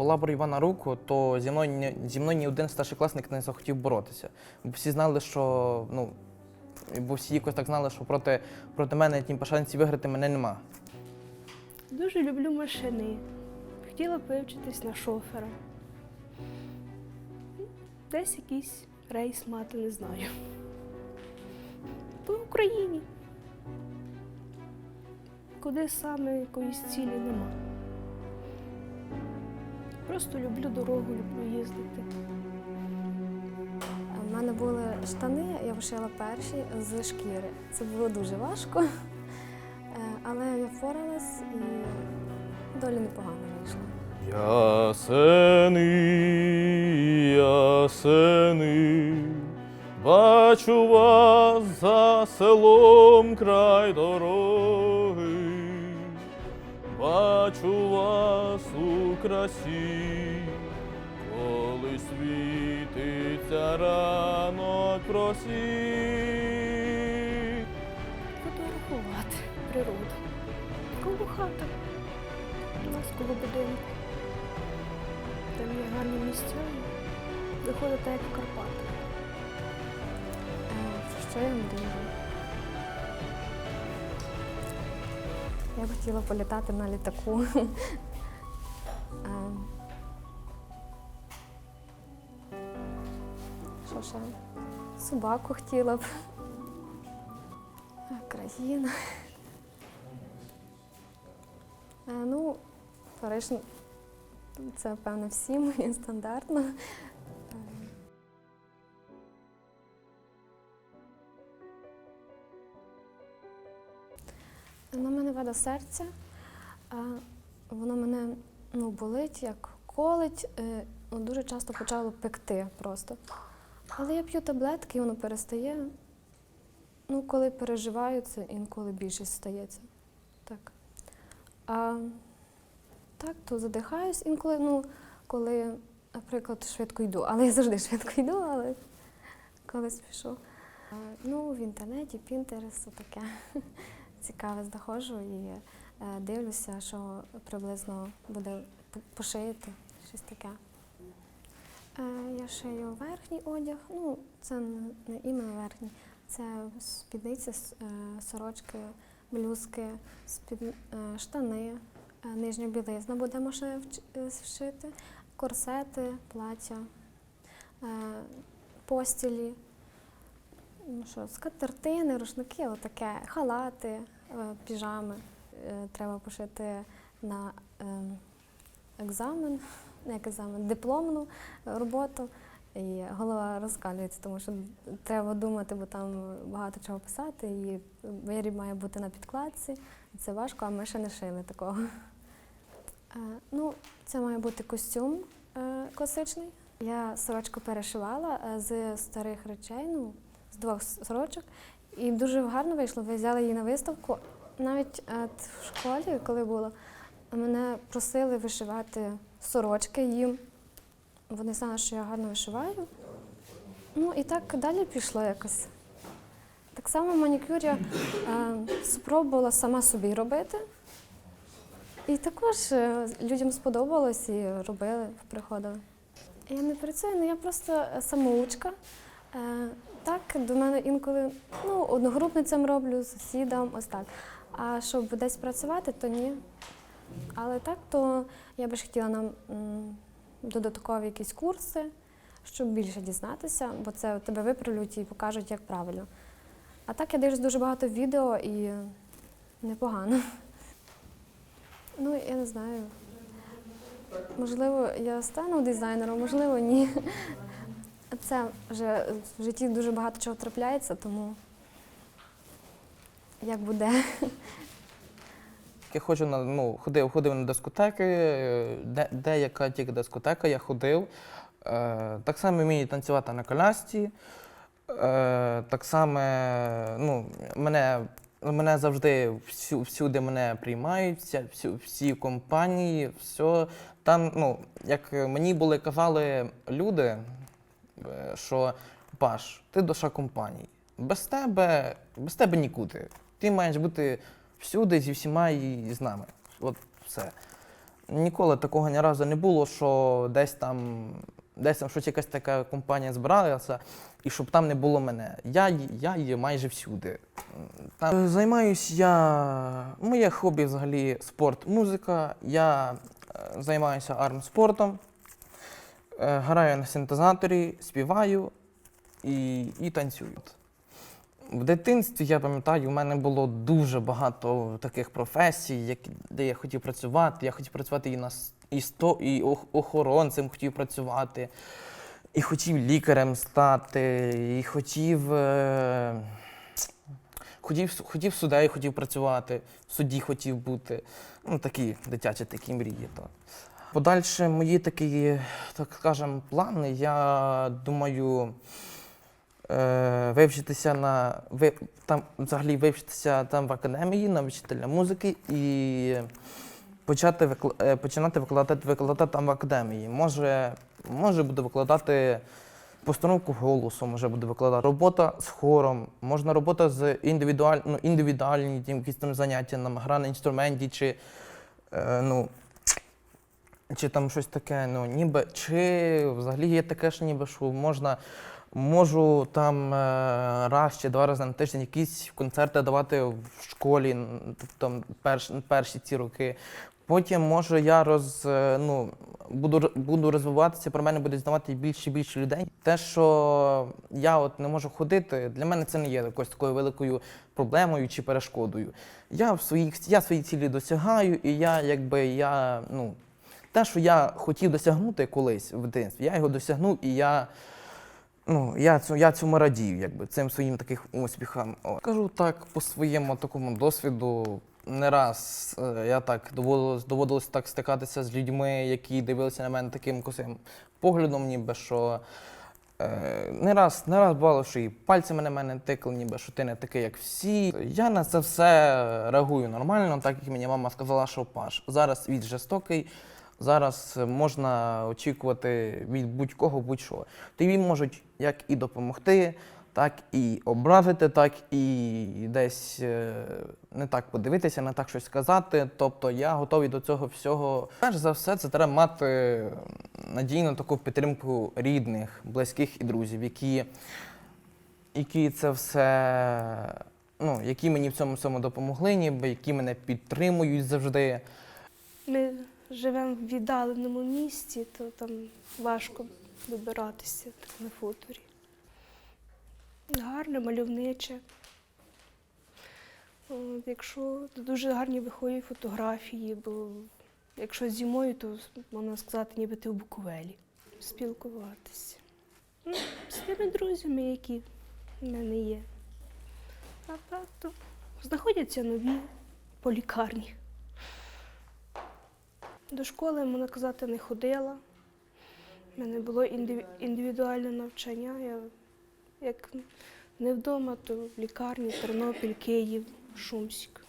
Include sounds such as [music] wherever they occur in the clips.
була боротьба руку, то зі мною, зі мною ні один старшокласник не захотів боротися. Бо всі знали, що ну, бо всі якось так знали, що проти, проти мене тім шансів виграти мене нема. Дуже люблю машини. Хотіла вивчитись на шофера. Десь якийсь рейс мати, не знаю. По Україні. Куди саме якоїсь цілі нема. Просто люблю дорогу, люблю їздити. У мене були штани, я вишила перші з шкіри. Це було дуже важко, Е, але я впоралась і долі непогано вийшла. Ясени, ясени, бачу вас за селом край дороги, бачу вас красі, коли світиться ранок просвіт. Фотографувати природу. Коло хати. У нас коло будинку. Там є гарні місця. Виходить так, як в Карпати. Е, Що я мрію? Я б хотіла політати на літаку. Ще? Собаку хотіла б. Е, Країна. Е, Ну, Париж, ну, це, певно, всім і стандартно. Е, На мене веде серце, а воно мене ну, болить, як колить. е, ну, Дуже часто почало пекти просто. Але я п'ю таблетки, воно перестає. Ну, коли переживаю, це інколи більшість стається. Так. А так, то задихаюсь інколи, ну, коли, наприклад, швидко йду. Але я завжди швидко йду, але коли спішу. А, Ну, в інтернеті, Пінтерес, таке [laughs] цікаве знаходжу і е, дивлюся, що приблизно буде пошити, щось таке. Е, я шию верхній одяг, ну, це не іменно верхній, це спідниці, е, сорочки, блюзки, е, штани, нижня білизна будемо ще вшити, корсети, плаття, постілі. Ну що, скатертини, рушники, отаке, халати, піжами. Треба пошити на е, екзамен, як екзамен, дипломну роботу. І голова розкалюється, тому що треба думати, бо там багато чого писати, і виріб має бути на підкладці. Це важко, а ми ще не шили такого. Е, Ну, це має бути костюм е, класичний. Я сорочку перешивала е, з старих речей, ну, з двох сорочок. І дуже гарно вийшло. Ви взяли її на виставку. Навіть в школі, коли було, мене просили вишивати сорочки їм. Вони знали, що я гарно вишиваю. Ну і так далі пішло якось. Так само манікюр я е, спробувала сама собі робити. І також е, людям сподобалось і робили, приходили. Я не працюю, ну я просто е, самоучка. Е, так, до мене інколи ну, одногрупницям роблю, сусідам, ось так. А щоб десь працювати, то ні. Але так, то я би ж хотіла нам додаткові якісь курси, щоб більше дізнатися, бо це тебе виправлять і покажуть, як правильно. А так я дивлюсь дуже багато відео і непогано. Ну, я не знаю. Можливо, я стану дизайнером, можливо, ні. Це вже в житті дуже багато чого трапляється, тому як буде. Я ходжу на ну, ходив, ходив на дискотеки, е, де, деяка тільки дискотека, я ходив. Е, так само вмію танцювати на колясці. Е, так само ну, мене, мене завжди всю, всюди мене приймають, всю, всі компанії, все. Там, ну, як мені були казали люди, е, що Паш, ти душа компанії. Без тебе, без тебе нікуди. Ти маєш бути всюди зі всіма і з нами. От все. ніколи такого ні разу не було, що десь там, десь там щось якась така компанія збиралася, і щоб там не було мене. Я, я є майже всюди. Там займаюсь я. Моє хобі взагалі спорт, музика. Я е, займаюся армспортом, е, граю на синтезаторі, співаю і, і танцюю. В дитинстві я пам'ятаю, у мене було дуже багато таких професій, які, де я хотів працювати. Я хотів працювати і на і, сто, і охоронцем хотів працювати, і хотів лікарем стати, і хотів. Е, хотів, хотів суддею хотів працювати, в суді хотів бути. Ну, такі дитячі такі мрії. То. Подальше мої такі, так скажемо, плани. Я думаю е, вивчитися на ви, там взагалі вивчитися там в академії на вчителя музики і почати викла- е, починати викладати, викладати там в академії. Може, може буду викладати постановку голосу, може буду викладати робота з хором, можна робота з індивідуаль, ну, індивідуальні якісь там заняття на гра на інструменті чи е, ну. Чи там щось таке, ну ніби, чи взагалі є таке, що ніби що можна, можу там е, раз чи два рази на тиждень якісь концерти давати в школі, там перш, перші ці роки. Потім може я роз, е, ну, буду, буду розвиватися, про мене буде знавати більше і більше людей. Те, що я от не можу ходити, для мене це не є якось такою великою проблемою чи перешкодою. Я в своїх я свої цілі досягаю, і я якби я ну. Те, що я хотів досягнути колись в дитинстві, я його досягнув, і я, ну, я, я цьому радію, якби, цим своїм таким успіхам. Кажу так, по своєму такому досвіду, не раз е, я так доводилось, доводилось так стикатися з людьми, які дивилися на мене таким косим поглядом, ніби що. Е, не раз, не раз бувало, що і пальцями на мене тикали, ніби що ти не такий, як всі. Я на це все реагую нормально, так як мені мама сказала, що Паш, зараз світ жорстокий, зараз можна очікувати від будь-кого будь-що. Тобі можуть як і допомогти, так і образити, так і десь е, не так подивитися, не так щось сказати. Тобто я готовий до цього всього. Перш за все, це треба мати надійну таку підтримку рідних, близьких і друзів, які, які це все, ну, які мені в цьому всьому допомогли, ніби які мене підтримують завжди. Ми живемо в віддаленому місті, то там важко вибиратися так, на футурі. Гарне, мальовниче. От, якщо дуже гарні виходять фотографії, бо якщо зимою, то можна сказати, ніби ти в Буковелі. Спілкуватися. Ну, з тими друзями, які в мене є. А так то знаходяться нові по лікарні. До школи, можна казати, не ходила. У мене було індиві- індивідуальне навчання. Я як не вдома, то в лікарні Тернопіль, Київ, Шумськ.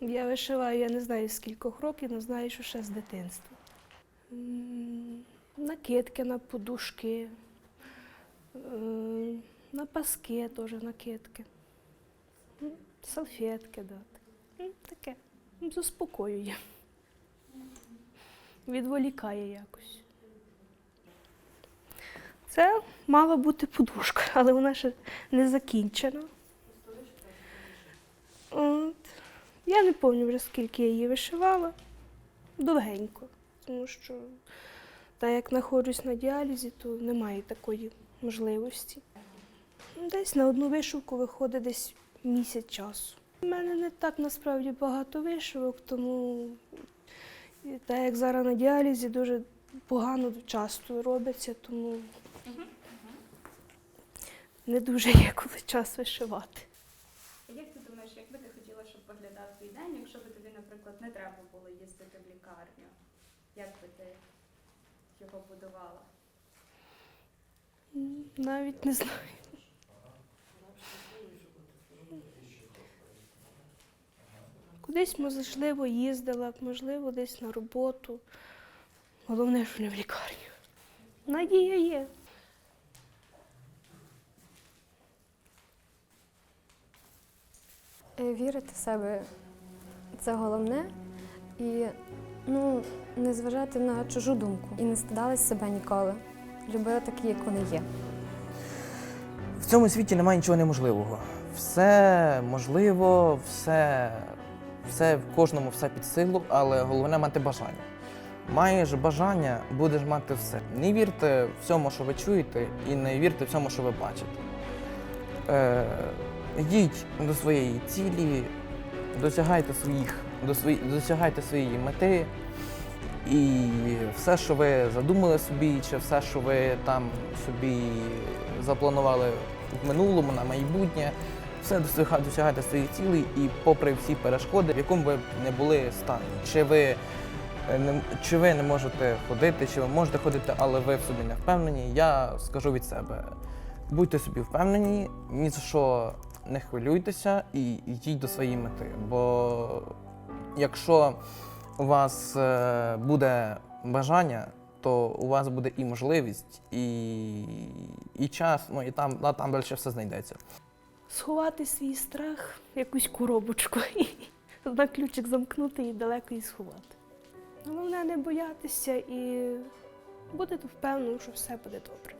Я вишиваю, я не знаю з кількох років, але знаю, що ще з дитинства. Накидки на подушки, е, на паски теж накидки, салфетки дати. Таке. Заспокоює. Відволікає якось. Це мала бути подушка, але вона ще не закінчена. От. Я не пам'ятаю вже скільки я її вишивала. Довгенько. Тому що, так як знаходжусь на діалізі, то немає такої можливості. Десь на одну вишивку виходить десь місяць часу. У мене не так насправді багато вишивок, тому і так як зараз на діалізі дуже погано часто робиться, тому не дуже є коли час вишивати. Як ти думаєш, як би ти хотіла, щоб виглядав твій день, якщо б тобі, наприклад, не треба було їздити в лікарню? Як би ти його будувала? Навіть не знаю. Кудись, можливо, їздила, можливо, десь на роботу. Головне, що не в лікарню. Надія є. Е, Вірити в себе це головне. І ну, не зважати на чужу думку і не стидались себе ніколи. Любили такі, як вони є. В цьому світі немає нічого неможливого. Все можливо, все, все в кожному все під силу, але головне мати бажання. Маєш бажання, будеш мати все. Не вірте всьому, що ви чуєте, і не вірте всьому, що ви бачите. Е, йдіть до своєї цілі, досягайте своїх, до свої, досягайте своєї мети. І все, що ви задумали собі, чи все, що ви там собі запланували в минулому на майбутнє, все досяга- досягайте своїх цілей і попри всі перешкоди, в якому ви не були стані. Чи ви, е, не, чи ви не можете ходити, чи ви можете ходити, але ви в собі не впевнені, я скажу від себе: будьте собі впевнені, ні за що не хвилюйтеся і йдіть до своєї мети. Бо якщо у вас е, буде бажання, то у вас буде і можливість, і, і час, ну і там, а там далі все знайдеться. Сховати свій страх в якусь коробочку і на ключик замкнути і далеко її сховати. Головне не боятися і бути впевненим, що все буде добре.